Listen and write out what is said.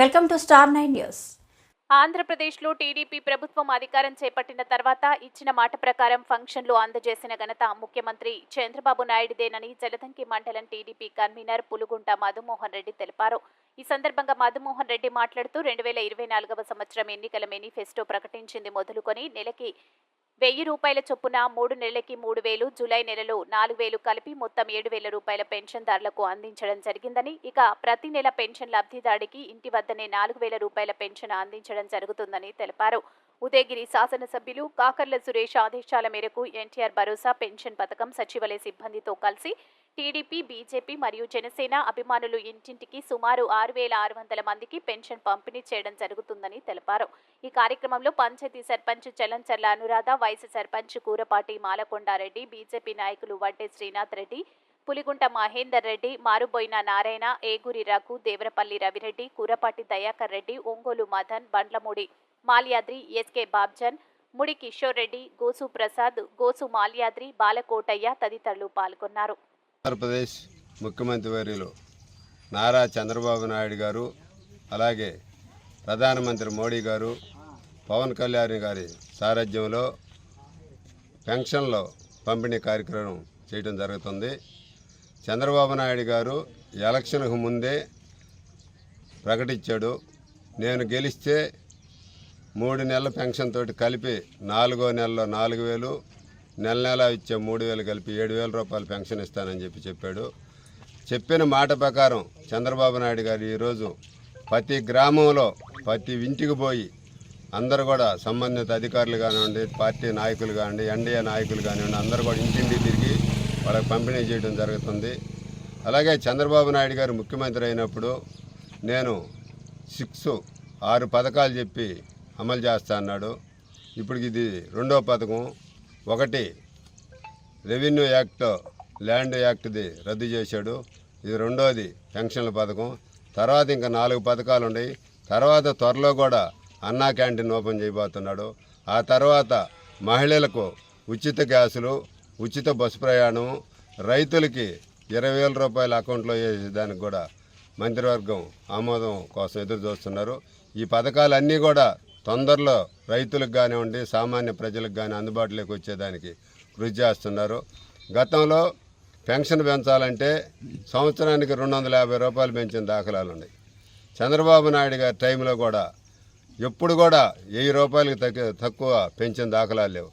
Welcome to star nine news. ఆంధ్రప్రదేశ్లో TDP ప్రభుత్వం అధికారం చేపట్టిన తర్వాత ఇచ్చిన మాట ప్రకారం ఫంక్షన్లు అందజేసిన ఘనత ముఖ్యమంత్రి చంద్రబాబు నాయుడుదేనని జలదంకి మండలం టీడీపీ కన్వీనర్ పులుగుంట మధుమోహన్ రెడ్డి తెలిపారు. ఈ సందర్భంగా మధుమోహన్ రెడ్డి మాట్లాడుతూ రెండు వేల ఇరవై నాలుగవ సంవత్సరం ఎన్నికల మేనిఫెస్టో ప్రకటించింది మొదలుకొని నెలకి వెయ్యి రూపాయల చొప్పున మూడు నెలలకి మూడు వేలు జూలై నెలలో నాలుగు వేలు కలిపి మొత్తం ఏడు వేల రూపాయల పెన్షన్దారులకు అందించడం జరిగిందని ఇక ప్రతి నెల పెన్షన్ లబ్ధిదారుడికి ఇంటి వద్దనే నాలుగు వేల రూపాయల పెన్షన్ అందించడం జరుగుతుందని తెలిపారు. ఉదయగిరి శాసనసభ్యులు కాకర్ల సురేష్ ఆదేశాల మేరకు ఎన్టీఆర్ భరోసా పెన్షన్ పథకం సచివాలయ సిబ్బందితో కలిసి టీడీపీ బీజేపీ మరియు జనసేన అభిమానులు ఇంటింటికి సుమారు ఆరు వేల ఆరు వందల మందికి పెన్షన్ పంపిణీ చేయడం జరుగుతుందని తెలిపారు. ఈ కార్యక్రమంలో పంచాయతీ సర్పంచ్ చలంచర్ల అనురాధ వైస్ సర్పంచ్ కూరపాటి మాలకొండారెడ్డి బీజేపీ నాయకులు వడ్డే శ్రీనాథ్ రెడ్డి పులిగుంట మహేందర్ రెడ్డి మారుబోయిన నారాయణ ఏగురి రఘు దేవరపల్లి రవిరెడ్డి కూరపాటి దయాకర్ రెడ్డి ఒంగోలు మదన్ బండ్లమూడి మాల్యాద్రి ఎస్కే బాబ్జన్ ముడి కిషోర్ రెడ్డి గోసు ప్రసాద్ గోసు మాల్యాద్రి బాలకోటయ్య తదితరులు పాల్గొన్నారు. ఆంధ్రప్రదేశ్ ముఖ్యమంత్రి వర్యులు నారా చంద్రబాబు నాయుడు గారు అలాగే ప్రధానమంత్రి మోడీ గారు పవన్ కళ్యాణ్ గారి సారథ్యంలో పెన్షన్లో పంపిణీ కార్యక్రమం చేయడం జరుగుతుంది. చంద్రబాబు నాయుడు గారు ఎలక్షన్కు ముందే ప్రకటించాడు. నేను గెలిస్తే మూడు నెలల పెన్షన్ తోటి కలిపి నాలుగో నెలలో నాలుగు వేలు నెల నెల ఇచ్చే మూడు వేలు కలిపి ఏడు వేల రూపాయలు పెన్షన్ ఇస్తానని చెప్పి చెప్పాడు. చెప్పిన మాట ప్రకారం చంద్రబాబు నాయుడు గారు ఈరోజు ప్రతి గ్రామంలో ప్రతి ఇంటికి పోయి అందరూ కూడా సంబంధిత అధికారులు కానివ్వండి పార్టీ నాయకులు కానివ్వండి ఎన్డీఏ నాయకులు కానివ్వండి అందరూ కూడా ఇంటింటి తిరిగి వాళ్ళకి పంపిణీ చేయడం జరుగుతుంది. అలాగే చంద్రబాబు నాయుడు గారు ముఖ్యమంత్రి అయినప్పుడు నేను సిక్స్ ఆరు పథకాలు చెప్పి అమలు చేస్తా అన్నాడు. ఇప్పుడు ఇది రెండో పథకం. ఒకటి రెవెన్యూ యాక్ట్ ల్యాండ్ యాక్ట్ది రద్దు చేశాడు. ఇది రెండోది పెన్షన్ల పథకం. తర్వాత ఇంకా నాలుగు పథకాలు ఉన్నాయి. తర్వాత త్వరలో కూడా అన్నా క్యాంటీన్ ఓపెన్ చేయబోతున్నాడు. ఆ తర్వాత మహిళలకు ఉచిత గ్యాసులు ఉచిత బస్సు ప్రయాణం రైతులకి ఇరవై వేల రూపాయల అకౌంట్లో వేసేదానికి కూడా మంత్రివర్గం ఆమోదం కోసం ఎదురు చూస్తున్నారు ఈ పథకాలన్నీ కూడా తొందరలో రైతులకు కానివ్వండి సామాన్య ప్రజలకు కానీ అందుబాటులోకి వచ్చేదానికి కృషి చేస్తున్నారు. గతంలో పెన్షన్ పెంచాలంటే సంవత్సరానికి రెండు వందల యాభై రూపాయలు పెంచిన దాఖలాలు ఉన్నాయి. చంద్రబాబు నాయుడు గారి టైంలో కూడా ఎప్పుడు కూడా వెయ్యి రూపాయలకి తక్కువ తక్కువ పెంచిన దాఖలాలు లేవు.